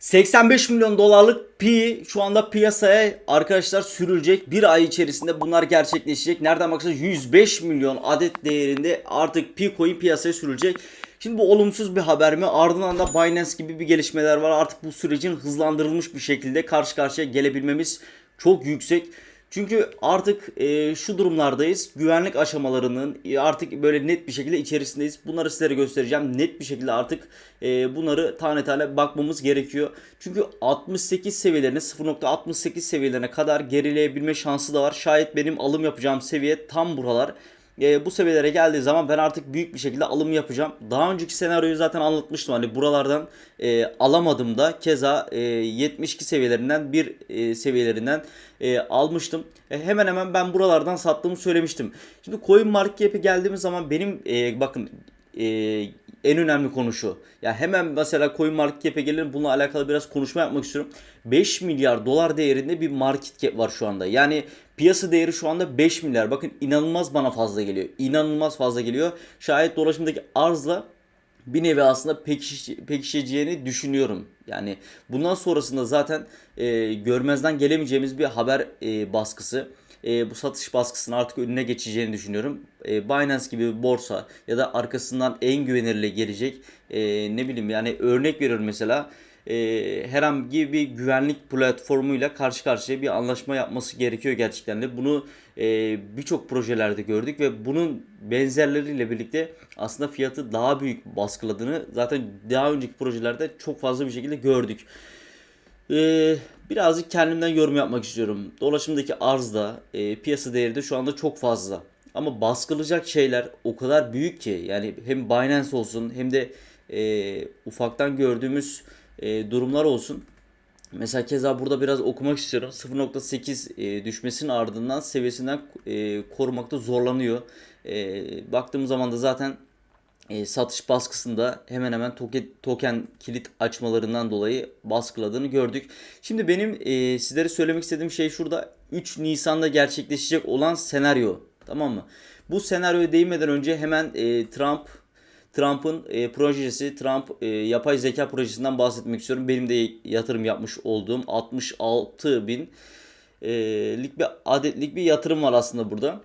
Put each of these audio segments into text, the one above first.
85 milyon dolarlık pi şu anda piyasaya arkadaşlar sürülecek. Bir ay içerisinde bunlar gerçekleşecek. Nereden baksanız 105 milyon adet değerinde artık pi coin piyasaya sürülecek. Şimdi bu olumsuz bir haber mi? Ardından da Binance gibi bir gelişmeler var. Artık bu sürecin hızlandırılmış bir şekilde karşı karşıya gelebilmemiz çok yüksek. Çünkü artık e, şu durumlardayız. Güvenlik aşamalarının e, artık böyle net bir şekilde içerisindeyiz. Bunları sizlere göstereceğim. Net bir şekilde artık e, bunları tane tane bakmamız gerekiyor. Çünkü 68 seviyelerine 0.68 seviyelerine kadar gerileyebilme şansı da var. Şayet benim alım yapacağım seviye tam buralar. E, bu seviyelere geldiği zaman ben artık büyük bir şekilde alım yapacağım. Daha önceki senaryoyu zaten anlatmıştım. Hani buralardan e, alamadım da keza e, 72 seviyelerinden bir e, seviyelerinden e, almıştım. E, hemen hemen ben buralardan sattığımı söylemiştim. Şimdi Coin Market Cap'e geldiğimiz zaman benim e, bakın e, en önemli konu şu. Ya hemen mesela Coin Market Cap'e gelelim. Bununla alakalı biraz konuşma yapmak istiyorum. 5 milyar dolar değerinde bir market cap var şu anda. Yani piyasa değeri şu anda 5 milyar. Bakın inanılmaz bana fazla geliyor. İnanılmaz fazla geliyor. Şayet dolaşımdaki arzla bir nevi aslında pekiş, pekişeceğini düşünüyorum. Yani bundan sonrasında zaten e, görmezden gelemeyeceğimiz bir haber e, baskısı. E, bu satış baskısının artık önüne geçeceğini düşünüyorum. E, Binance gibi bir borsa ya da arkasından en güvenilir gelecek e, ne bileyim yani örnek veriyorum mesela e, herhangi bir güvenlik platformuyla karşı karşıya bir anlaşma yapması gerekiyor gerçekten de. Bunu e, birçok projelerde gördük ve bunun benzerleriyle birlikte aslında fiyatı daha büyük baskıladığını zaten daha önceki projelerde çok fazla bir şekilde gördük. Ee, birazcık kendimden yorum yapmak istiyorum. Dolaşımdaki arzda, e, piyasa değeri de şu anda çok fazla. Ama baskılacak şeyler o kadar büyük ki yani hem Binance olsun hem de e, ufaktan gördüğümüz e, durumlar olsun. Mesela keza burada biraz okumak istiyorum. 0.8 e, düşmesinin ardından seviyesinden e, korumakta zorlanıyor. E, baktığım zaman da zaten e, satış baskısında hemen hemen token, token kilit açmalarından dolayı baskıladığını gördük. Şimdi benim e, sizlere söylemek istediğim şey şurada 3 Nisan'da gerçekleşecek olan senaryo. Tamam mı? Bu senaryoya değinmeden önce hemen e, Trump Trump'ın e, projesi, Trump e, yapay zeka projesinden bahsetmek istiyorum. Benim de yatırım yapmış olduğum 66 bin e, lik bir adetlik bir yatırım var aslında burada.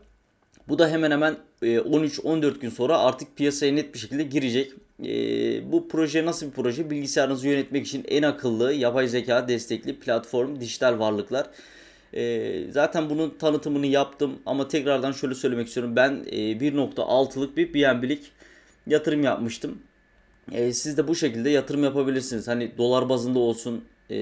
Bu da hemen hemen e, 13-14 gün sonra artık piyasaya net bir şekilde girecek. E, bu proje nasıl bir proje? Bilgisayarınızı yönetmek için en akıllı yapay zeka destekli platform dijital varlıklar. E, zaten bunun tanıtımını yaptım ama tekrardan şöyle söylemek istiyorum. Ben e, 1.6'lık bir BNB'lik yatırım yapmıştım. E, siz de bu şekilde yatırım yapabilirsiniz. Hani dolar bazında olsun e,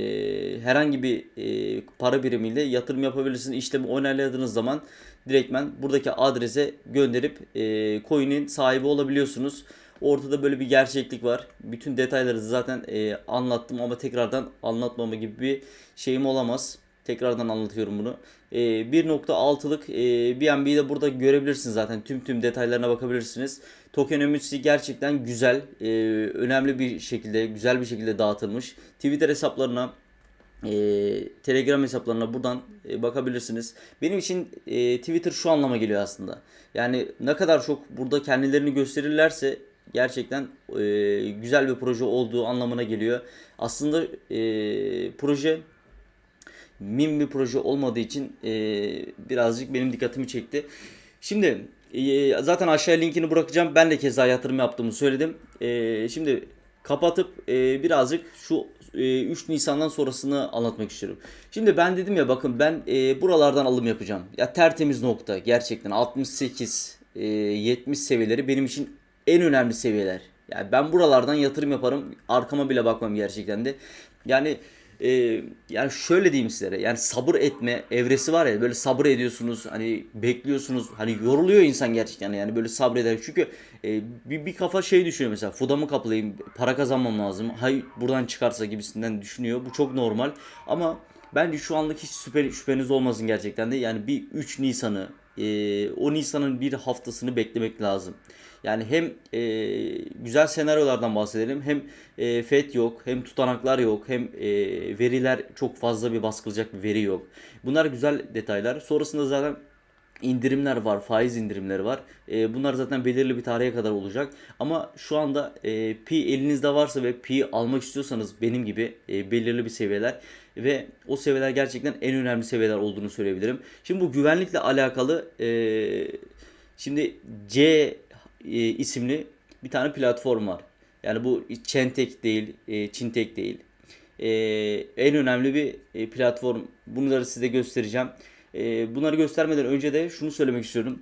herhangi bir e, para birimiyle yatırım yapabilirsiniz. İşlemi onayladığınız zaman direktmen buradaki adrese gönderip e, coin'in sahibi olabiliyorsunuz. Ortada böyle bir gerçeklik var. Bütün detayları zaten e, anlattım ama tekrardan anlatmama gibi bir şeyim olamaz. Tekrardan anlatıyorum bunu. E, 1.6'lık e, BNB'yi de burada görebilirsiniz zaten. Tüm tüm detaylarına bakabilirsiniz. Tokenomics'i gerçekten güzel, e, önemli bir şekilde, güzel bir şekilde dağıtılmış. Twitter hesaplarına, e, Telegram hesaplarına buradan e, bakabilirsiniz. Benim için e, Twitter şu anlama geliyor aslında. Yani ne kadar çok burada kendilerini gösterirlerse gerçekten e, güzel bir proje olduğu anlamına geliyor. Aslında e, proje mim bir proje olmadığı için e, birazcık benim dikkatimi çekti. Şimdi e, zaten aşağıya linkini bırakacağım. Ben de keza yatırım yaptığımı söyledim. E, şimdi kapatıp e, birazcık şu e, 3 Nisan'dan sonrasını anlatmak istiyorum. Şimdi ben dedim ya bakın ben e, buralardan alım yapacağım. Ya tertemiz nokta gerçekten 68 e, 70 seviyeleri benim için en önemli seviyeler. Yani ben buralardan yatırım yaparım. Arkama bile bakmam gerçekten de. Yani e, yani şöyle diyeyim sizlere yani sabır etme evresi var ya böyle sabır ediyorsunuz hani bekliyorsunuz hani yoruluyor insan gerçekten yani böyle sabreder çünkü e, bir, bir kafa şey düşünüyor mesela fudamı kaplayayım para kazanmam lazım hay buradan çıkarsa gibisinden düşünüyor. Bu çok normal. Ama bence şu anlık hiç şüphe, şüpheniz olmasın gerçekten de. Yani bir 3 Nisan'ı e, o Nisan'ın bir haftasını beklemek lazım. Yani hem e, güzel senaryolardan bahsedelim hem e, FED yok hem tutanaklar yok hem e, veriler çok fazla bir baskılacak bir veri yok. Bunlar güzel detaylar. Sonrasında zaten indirimler var, faiz indirimleri var. E, bunlar zaten belirli bir tarihe kadar olacak. Ama şu anda e, pi elinizde varsa ve pi almak istiyorsanız benim gibi e, belirli bir seviyeler ve o seviyeler gerçekten en önemli seviyeler olduğunu söyleyebilirim. Şimdi bu güvenlikle alakalı e, şimdi C e, isimli bir tane platform var. Yani bu Çentek değil, e, Çintek değil. E, en önemli bir e, platform. Bunları size göstereceğim. E, bunları göstermeden önce de şunu söylemek istiyorum.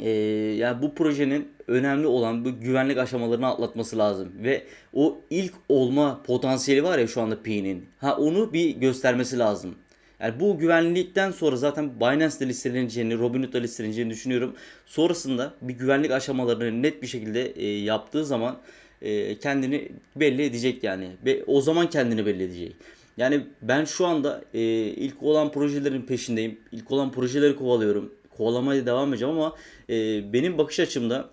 E, yani bu projenin önemli olan bu güvenlik aşamalarını atlatması lazım ve o ilk olma potansiyeli var ya şu anda Pi'nin. Ha onu bir göstermesi lazım. Yani bu güvenlikten sonra zaten Binance'de listeleneceğini, Robinhood'da listeleneceğini düşünüyorum. Sonrasında bir güvenlik aşamalarını net bir şekilde e, yaptığı zaman e, kendini belli edecek yani. Ve o zaman kendini belli edecek. Yani ben şu anda e, ilk olan projelerin peşindeyim. İlk olan projeleri kovalıyorum. Kovalamaya devam edeceğim ama e, benim bakış açımda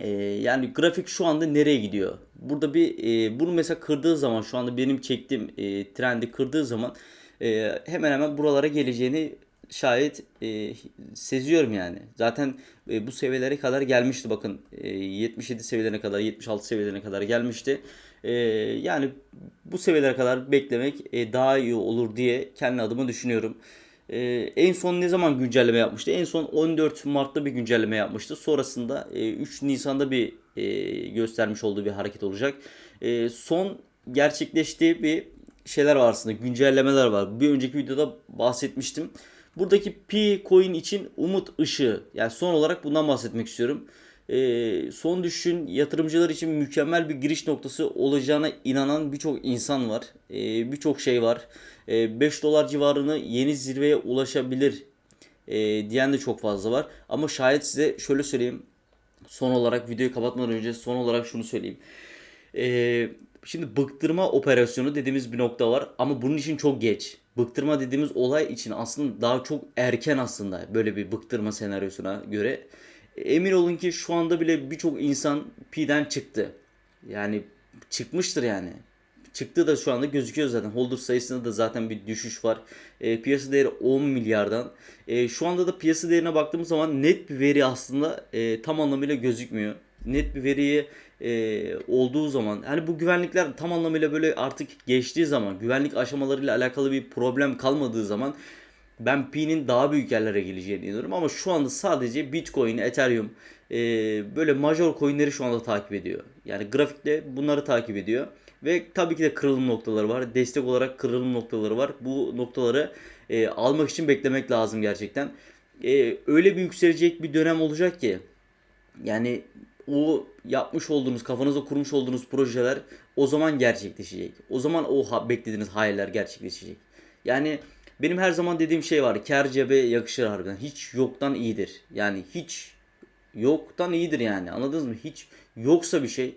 e, yani grafik şu anda nereye gidiyor? Burada bir e, bunu mesela kırdığı zaman şu anda benim çektiğim e, trendi kırdığı zaman e, hemen hemen buralara geleceğini şayet e, seziyorum yani. Zaten e, bu seviyelere kadar gelmişti bakın. E, 77 seviyelerine kadar, 76 seviyelerine kadar gelmişti. E, yani bu seviyelere kadar beklemek e, daha iyi olur diye kendi adıma düşünüyorum. E, en son ne zaman güncelleme yapmıştı? En son 14 Mart'ta bir güncelleme yapmıştı. Sonrasında e, 3 Nisan'da bir e, göstermiş olduğu bir hareket olacak. E, son gerçekleştiği bir şeyler var aslında. Güncellemeler var. Bir önceki videoda bahsetmiştim. Buradaki Pi coin için umut ışığı. Yani son olarak bundan bahsetmek istiyorum. Ee, son düşüşün yatırımcılar için mükemmel bir giriş noktası olacağına inanan birçok insan var. Ee, birçok şey var. Ee, 5 dolar civarını yeni zirveye ulaşabilir e, diyen de çok fazla var. Ama şayet size şöyle söyleyeyim. Son olarak videoyu kapatmadan önce son olarak şunu söyleyeyim. Ee, şimdi bıktırma operasyonu dediğimiz bir nokta var ama bunun için çok geç. Bıktırma dediğimiz olay için aslında daha çok erken aslında böyle bir bıktırma senaryosuna göre. Emin olun ki şu anda bile birçok insan P'den çıktı. Yani çıkmıştır yani. Çıktı da şu anda gözüküyor zaten. Holder sayısında da zaten bir düşüş var. E, piyasa değeri 10 milyardan. E, şu anda da piyasa değerine baktığımız zaman net bir veri aslında e, tam anlamıyla gözükmüyor. Net bir veriyi e, olduğu zaman hani bu güvenlikler tam anlamıyla böyle artık geçtiği zaman güvenlik aşamalarıyla alakalı bir problem kalmadığı zaman ben Pi'nin daha büyük yerlere geleceğini inanıyorum ama şu anda sadece Bitcoin, Ethereum e, böyle major coinleri şu anda takip ediyor. Yani grafikte bunları takip ediyor. Ve tabii ki de kırılım noktaları var. Destek olarak kırılım noktaları var. Bu noktaları e, almak için beklemek lazım gerçekten. E, öyle bir yükselecek bir dönem olacak ki yani o yapmış olduğunuz, kafanızda kurmuş olduğunuz projeler o zaman gerçekleşecek. O zaman o beklediğiniz hayaller gerçekleşecek. Yani benim her zaman dediğim şey var. Kar cebe yakışır harbiden. Hiç yoktan iyidir. Yani hiç yoktan iyidir yani. Anladınız mı? Hiç yoksa bir şey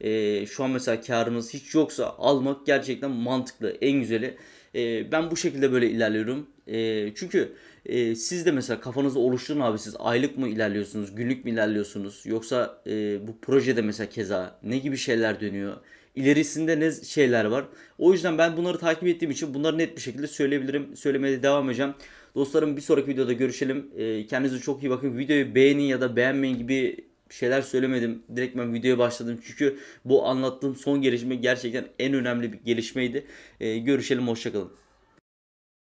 e, şu an mesela karınız hiç yoksa almak gerçekten mantıklı. En güzeli. E, ben bu şekilde böyle ilerliyorum. E, çünkü e, siz de mesela kafanızda oluşturun abi siz aylık mı ilerliyorsunuz, günlük mü ilerliyorsunuz yoksa e, bu projede mesela keza ne gibi şeyler dönüyor? İlerisinde ne şeyler var? O yüzden ben bunları takip ettiğim için bunları net bir şekilde söyleyebilirim. Söylemeye de devam edeceğim. Dostlarım bir sonraki videoda görüşelim. E, kendinize çok iyi bakın. Videoyu beğenin ya da beğenmeyin gibi şeyler söylemedim. Direkt ben videoya başladım. Çünkü bu anlattığım son gelişme gerçekten en önemli bir gelişmeydi. E, görüşelim. Hoşçakalın.